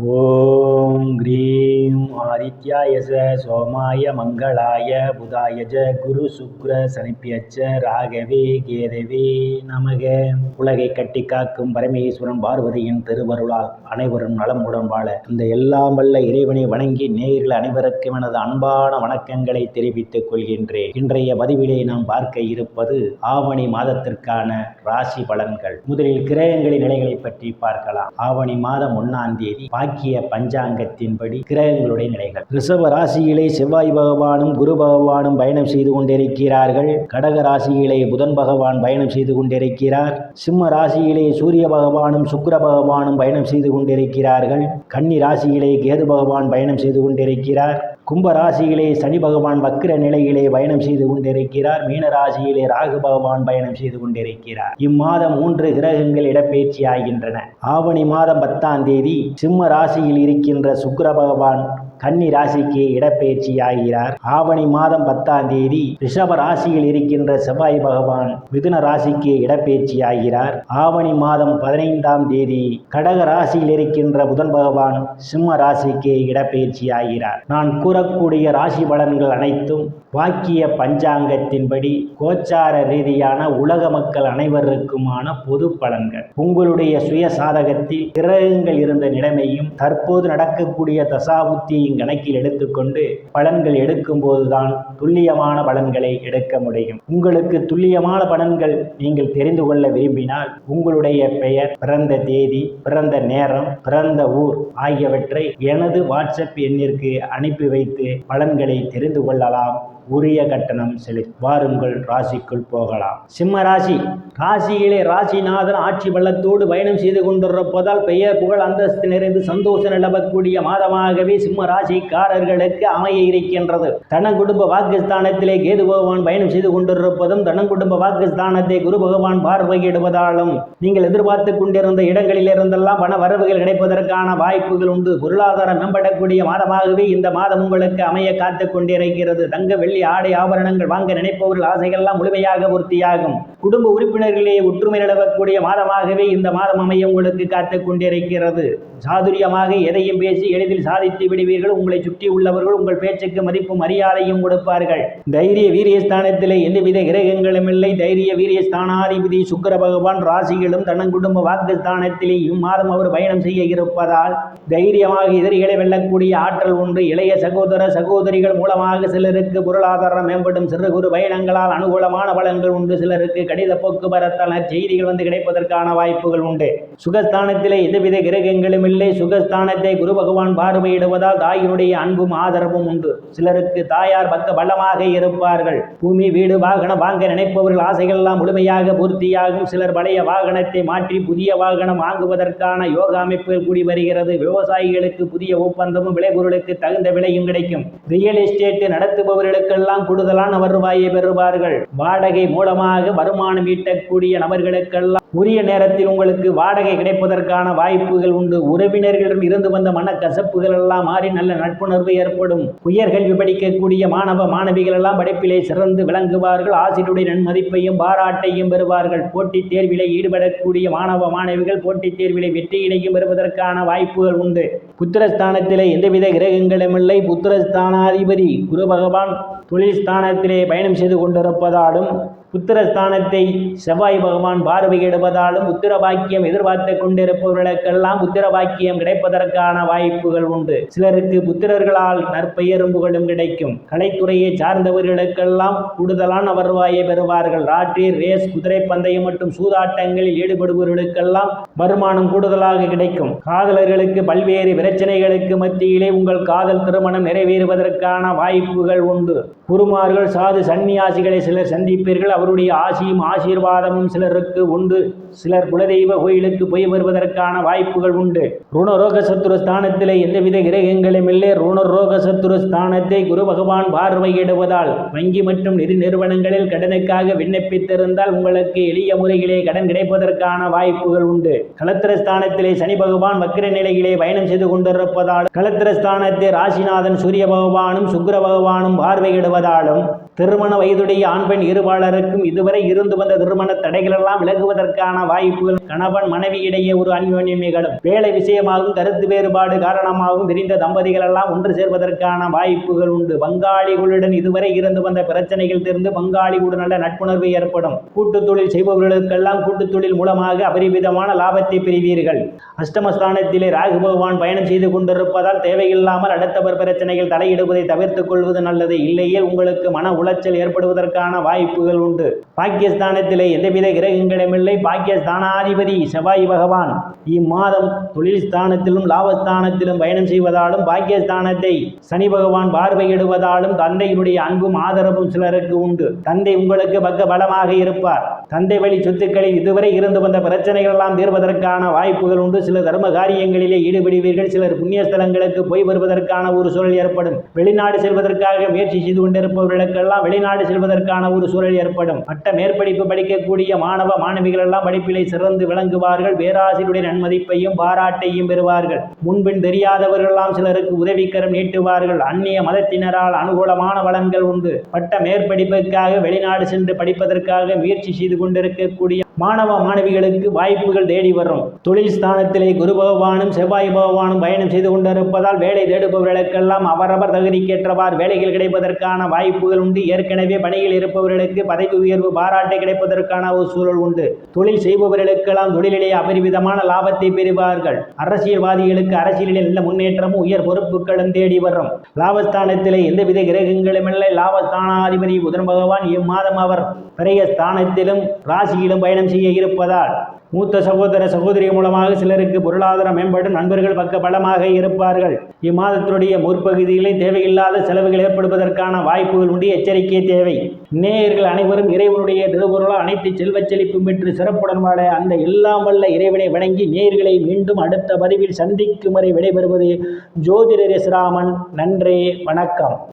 ॐ ग्रीं ஆதித்யாய ச சோமாய மங்களாய புதாய ஜ குரு சுக்ர சனிப்பியச்ச ராகவே கேதவே நமக. உலகை கட்டி காக்கும் பரமேஸ்வரன் பார்வதியின் திருவருளால் அனைவரும் நலமுடன் வாழ இந்த எல்லாம் வல்ல இறைவனை வணங்கி நேயர்கள் அனைவருக்கும் எனது அன்பான வணக்கங்களை தெரிவித்துக் கொள்கின்றேன். இன்றைய பதிவிலே நாம் பார்க்க இருப்பது ஆவணி மாதத்திற்கான ராசி பலன்கள். முதலில் கிரகங்களின் நிலைகளை பற்றி பார்க்கலாம். ஆவணி மாதம் ஒன்னாம் தேதி பாக்கிய பஞ்சாங்கத்தின்படி கிரகங்களுடைய நிலைகள். ரிஷப ராசியிலே செவ்வாய் பகவானும் குரு பகவானும் பயணம் செய்து கொண்டிருக்கிறார்கள். கடக ராசியிலே புதன் பகவான் பயணம் செய்து கொண்டிருக்கிறார். சிம்ம ராசியிலே சூரிய பகவானும் சுக்கர பகவானும் பயணம் செய்து கொண்டிருக்கிறார்கள். கன்னி ராசியிலே கேது பகவான் பயணம் செய்து கொண்டிருக்கிறார். கும்ப ராசியிலே சனி பகவான் வக்கிர நிலையிலே பயணம் செய்து கொண்டிருக்கிறார். மீன ராசியிலே ராகு பகவான் பயணம் செய்து கொண்டிருக்கிறார். இம்மாதம் மூன்று கிரகங்கள் இடப்பெயர்ச்சி ஆகின்றன. ஆவணி மாதம் பத்தாம் தேதி சிம்ம ராசியில் இருக்கின்ற சுக்கர பகவான் கன்னி ராசிக்கு இடப்பெயர்ச்சி ஆகிறார் ஆவணி மாதம் பத்தாம் தேதி ரிஷப ராசியில் இருக்கின்ற செவ்வாய் பகவான் மிதுன ராசிக்கு இடப்பெயர்ச்சி ஆகிறார் ஆவணி மாதம் பதினைந்தாம் தேதி கடக ராசியில் இருக்கின்ற புதன் பகவான் சிம்ம ராசிக்கு இடப்பெயர்ச்சி ஆகிறார் நான் கூறக்கூடிய ராசி பலன்கள் அனைத்தும் வாக்கிய பஞ்சாங்கத்தின்படி கோச்சார ரீதியான உலக மக்கள் அனைவருக்குமான பொது பலன்கள். உங்களுடைய சுய சாதகத்தில் கிரகங்கள் இருந்த நிலைமையும் தற்போது நடக்கக்கூடிய தசாபுத்தியும் கணக்கில் எடுத்துக்கொண்டு பலன்கள் எடுக்கும்போதுதான் துல்லியமான பலன்களை எடுக்க முடியும். உங்களுக்கு துல்லியமான பலன்கள் நீங்கள் தெரிந்து கொள்ள விரும்பினால் உங்களுடைய பெயர் பிறந்த தேதி பிறந்த நேரம் பிறந்த ஊர் ஆகியவற்றை எனது வாட்ஸ்அப் எண்ணிற்கு அனுப்பி வைத்து பலன்களை தெரிந்து கொள்ளலாம். உரிய கட்டணம் செலு வாருங்கள் ராசிக்குள் போகலாம். சிம்ம ராசி ராசியிலே ராசிநாதன் ஆட்சி பள்ளத்தோடு பயணம் செய்து கொண்டிருப்பதால் பெயர் புகழ் அந்தஸ்து நிறைந்து சந்தோஷம் நிலவக்கூடிய மாதமாகவே சிம்ம ராசிக்காரர்களுக்கு அமைய இருக்கின்றது. தன குடும்ப பாகிஸ்தானத்திலே கேது பகவான் பயணம் செய்து கொண்டிருப்பதும் தனங்குடும்ப பாகிஸ்தானத்தை வாக்குஸ்தானத்தை குரு பகவான் பார்வையிடுவதாலும் நீங்கள் எதிர்பார்த்து கொண்டிருந்த இடங்களில் இருந்தெல்லாம் பண வரவுகள் கிடைப்பதற்கான வாய்ப்புகள் உண்டு. பொருளாதாரம் மேம்படக்கூடிய மாதமாகவே இந்த மாதம் உங்களுக்கு அமைய காத்துக் கொண்டிருக்கிறது. தங்க வெள்ளி ஆடை ஆபரணங்கள் வாங்க நினைப்பவர்கள் ஆசைகள்லாம் முழுமையாக பூர்த்தியாகும். குடும்ப உறுப்பினர்களே ஒற்றுமை நிலவக்கூடிய மாதமாகவே இந்த மாதம் அமைய உங்களுக்கு காத்துக் கொண்டிருக்கிறது. சாதுரியமாக எதையும் பேசி எளிதில் சாதித்து விடுவீர்கள். உங்களை சுற்றி உள்ளவர்கள் உங்கள் பேச்சுக்கு மதிப்பும் மரியாதையும் கொடுப்பார்கள் தைரிய வீரியஸ்தானத்திலே எந்தவித கிரகங்களும் இல்லை. தைரிய வீரியஸ்தானாதிபதி சுக்கர பகவான் ராசிகளும் தனங்குடும்ப வாக்குஸ்தானத்திலே இம்மாதம் அவர் பயணம் செய்ய இருப்பதால் தைரியமாக எதிரிகளை வெல்லக்கூடிய ஆற்றல் ஒன்று இளைய சகோதர சகோதரிகள் மூலமாக சிலருக்கு பொருளாதாரம் மேம்படும். சிறு குறு பயணங்களால் அனுகூலமான பலன்கள் உண்டு. சிலருக்கு கடித போக்குவரத்தான செய்திகள் வந்து கிடைப்பதற்கான வாய்ப்புகள் உண்டு. சுகஸ்தானத்திலே எந்தவித கிரகங்களும் இல்லை. சுகஸ்தானத்தை குரு பகவான் பார்வையிடுவதால் தாயினுடைய அன்பும் ஆதரவும் உண்டு. சிலருக்கு தாயார் பக்க பல பலமாக இருப்பார்கள். பூமி வீடு வாகனம் வாங்க நினைப்பவர்கள் ஆசைகள் எல்லாம் முழுமையாக பூர்த்தியாகும். சிலர் பழைய வாகனத்தை மாற்றி புதிய வாகனம் வாங்குவதற்கான யோக அமைப்பு கூடி வருகிறது. விவசாயிகளுக்கு புதிய ஒப்பந்தமும் விளைபொருளுக்கு தகுந்த விலையும் கிடைக்கும். ரியல் எஸ்டேட் நடத்துபவர்களுக்கெல்லாம் கூடுதலான வருவாயை பெறுவார்கள். வாடகை மூலமாக வருமானம் ஈட்டக்கூடிய நபர்களுக்கெல்லாம் உரிய நேரத்தில் உங்களுக்கு வாடகை கிடைப்பதற்கான வாய்ப்புகள் உண்டு. உறவினர்களிடம் இருந்து வந்த மனக்கசப்புகள் எல்லாம் மாறி நல்ல நட்புணர்வு ஏற்படும். உயர்கல்வி படிக்கக்கூடிய மாணவ மாணவிகள் எல்லாம் படிப்பிலே சிறந்து விளங்குவார்கள். ஆசிரியருடைய நன்மதிப்பையும் பாராட்டையும் பெறுவார்கள். போட்டித் தேர்விலே ஈடுபடக்கூடிய மாணவ மாணவிகள் போட்டித் தேர்விலே வெற்றியினையும் பெறுவதற்கான வாய்ப்புகள் உண்டு. புத்திரஸ்தானத்திலே எந்தவித கிரகங்களும் இல்லை. புத்திரஸ்தானாதிபதி குரு பகவான் தொழில் ஸ்தானத்திலே பயணம் செய்து கொண்டிருப்பதாலும் புத்திரஸ்தானத்தை செவ்வாய் பகவான் பார்வையிடுவதாலும் உத்திர பாக்கியம் எதிர்பார்த்து கொண்டிருப்பவர்களுக்கெல்லாம் உத்திர பாக்கியம் கிடைப்பதற்கான வாய்ப்புகள் உண்டு. சிலருக்கு புத்திரர்களால் நற்பெயரும் புகழும் கிடைக்கும். கலைத்துறையை சார்ந்தவர்களுக்கெல்லாம் கூடுதலான வருவாயை பெறுவார்கள். ராட்ரி ரேஸ் குதிரை பந்தயம் மற்றும் சூதாட்டங்களில் ஈடுபடுபவர்களுக்கெல்லாம் வருமானம் கூடுதலாக கிடைக்கும். காதலர்களுக்கு பல்வேறு பிரச்சனைகளுக்கு மத்தியிலே உங்கள் காதல் திருமணம் நிறைவேறுவதற்கான வாய்ப்புகள் உண்டு. குருமார்கள் சாது சன்னியாசிகளை சிலர் சந்திப்பீர்கள். அவருடைய ஆசியும் ஆசீர்வாதமும் சிலருக்கு உண்டு. சிலர் குலதெய்வ கோயிலுக்கு போய் வருவதற்கான வாய்ப்புகள் உண்டு. ருணரோக சத்துரு ஸ்தானத்திலே எந்தவித கிரகங்களும் இல்லை. ருணரோக சத்துரு ஸ்தானத்தை குரு பகவான் பார்வையிடுவதால் வங்கி மற்றும் நிதி நிறுவனங்களில் கடனுக்காக விண்ணப்பித்திருந்தால் உங்களுக்கு எளிய முறையிலே கடன் கிடைப்பதற்கான வாய்ப்புகள் உண்டு. களத்திர ஸ்தானத்திலே சனி பகவான் வக்கிர நிலையிலே பயணம் செய்து கொண்டிருப்பதால் களத்திர ஸ்தானத்தை ராசிநாதன் சூரிய பகவானும் சுக்கிர பகவானும் பார்வையிடுவதாலும் திருமண வயதுடைய ஆண் பெண் இருபாளருக்கும் இதுவரை இருந்து வந்த திருமண தடைகள் எல்லாம் விலகுவதற்கான வாய்ப்புகள் கணவன் மனைவி இடையே ஒரு அந்யோன்யம் நிகழும். வேலை விஷயமாகவும் கருத்து வேறுபாடு காரணமாகவும் பிரிந்த தம்பதிகள் எல்லாம் ஒன்று சேர்வதற்கான வாய்ப்புகள் உண்டு. பங்காளிகளுடன் இதுவரை இருந்து வந்த பிரச்சனைகள் தெரிந்து பங்காளிகளுடன் நல்ல நட்புணர்வு ஏற்படும். கூட்டுத் தொழில் செய்பவர்களுக்கெல்லாம் கூட்டுத் தொழில் மூலமாக அபரிவிதமான லாபத்தை பெறுவீர்கள். அஷ்டமஸ்தானத்திலே ராகு பகவான் பயணம் செய்து கொண்டிருப்பதால் தேவையில்லாமல் அடுத்தவர் பிரச்சனைகள் தலையிடுவதை தவிர்த்துக் கொள்வது நல்லது. இல்லையே உங்களுக்கு மன உளைச்சல் ஏற்படுவதற்கான வாய்ப்புகள் உண்டு. பாகிஸ்தானத்திலே எந்தவித கிரகங்களுமில்லை பாகிஸ்தானாதிபதி செவ்வாய் பகவான். இம்மாதம் தொழில் ஸ்தானத்திலும் லாபஸ்தானத்திலும் பயணம் செய்வதாலும் பாகிஸ்தானத்தை சனி பகவான் பார்வையிடுவதாலும் தந்தையினுடைய அன்பும் ஆதரவும் சிலருக்கு உண்டு. தந்தை உங்களுக்கு பக்க பலமாக இருப்பார். தந்தை வழி சொத்துக்களில் இதுவரை இருந்து வந்த பிரச்சனைகள் எல்லாம் தீர்வதற்கான வாய்ப்புகள் உண்டு. சில தர்ம காரியங்களிலே ஈடுபடுவீர்கள். சிலர் புண்ணிய ஸ்தலங்களுக்கு போய் வருவதற்கான ஒரு சூழல் ஏற்படும். வெளிநாடு செல்வதற்காக முயற்சி செய்து கொண்டிருப்பவர்களுக்கெல்லாம் வெளிநாடு செல்வதற்கான ஒரு சூழல் ஏற்படும். பட்ட மேற்படிப்பு படிக்கக்கூடிய மாணவ மாணவிகள் எல்லாம் படிப்பிலே சிறந்து விளங்குவார்கள். பேராசிரியருடைய நன்மதிப்பையும் பாராட்டையும் பெறுவார்கள். முன்பின் தெரியாதவர்களெல்லாம் சிலருக்கு உதவிக்கரம் நீட்டுவார்கள். அந்நிய மதத்தினரால் அனுகூலமான வளங்கள் உண்டு. பட்ட மேற்படிப்புக்காக வெளிநாடு சென்று படிப்பதற்காக முயற்சி செய்து கொண்டிருக்கக்கூடிய மாணவ மாணவிகளுக்கு வாய்ப்புகள் தேடி வரும் தொழில் ஸ்தானத்திலே குரு பகவானும் செவ்வாய் பகவானும் பயணம் செய்து கொண்டிருப்பதால் வேலை தேடுபவர்களுக்கெல்லாம் அவரவர் தகுதிக்கேற்றவாறு வேலைகள் கிடைப்பதற்கான வாய்ப்புகள் உண்டு. ஏற்கனவே பணியில் இருப்பவர்களுக்கு பதவி உயர்வு பாராட்டை கிடைப்பதற்கான ஒரு சூழல் உண்டு. தொழில் செய்பவர்களுக்கெல்லாம் தொழிலிலே அபரிவிதமான லாபத்தை பெறுவார்கள். அரசியல்வாதிகளுக்கு அரசியலில் நல்ல முன்னேற்றமும் உயர் பொறுப்புகளும் தேடி வரும் லாபஸ்தானத்திலே எந்தவித கிரகங்களும் இல்லை. லாபஸ்தானாதிபதி புதன் பகவான் இம்மாதம் அவர் பெரிய ஸ்தானத்திலும் ராசியிலும் பயணம் செய்ய இருப்பதால் மூத்த சகோதர சகோதரி மூலமாக சிலருக்கு பொருளாதாரம் மேம்படும் நண்பர்கள் பக்க பலமாக இருப்பார்கள். இம்மாதத்தினுடைய முற்பகுதியிலே தேவையில்லாத செலவுகள் ஏற்படுவதற்கான வாய்ப்புகள் உண்டு எச்சரிக்கை தேவை. நேயர்கள் அனைவரும் இறைவனுடைய திருவுருளால் அனைத்து செல்வச் செழிப்பும் பெற்று சிறப்புடன் வாழ அந்த எல்லாம் வல்ல இறைவனை வணங்கி நேயர்களை மீண்டும் அடுத்த பதிவில் சந்திக்கும் வரை விடைபெறுவது ஜோதிடர் எஸ் ராமன் வணக்கம்.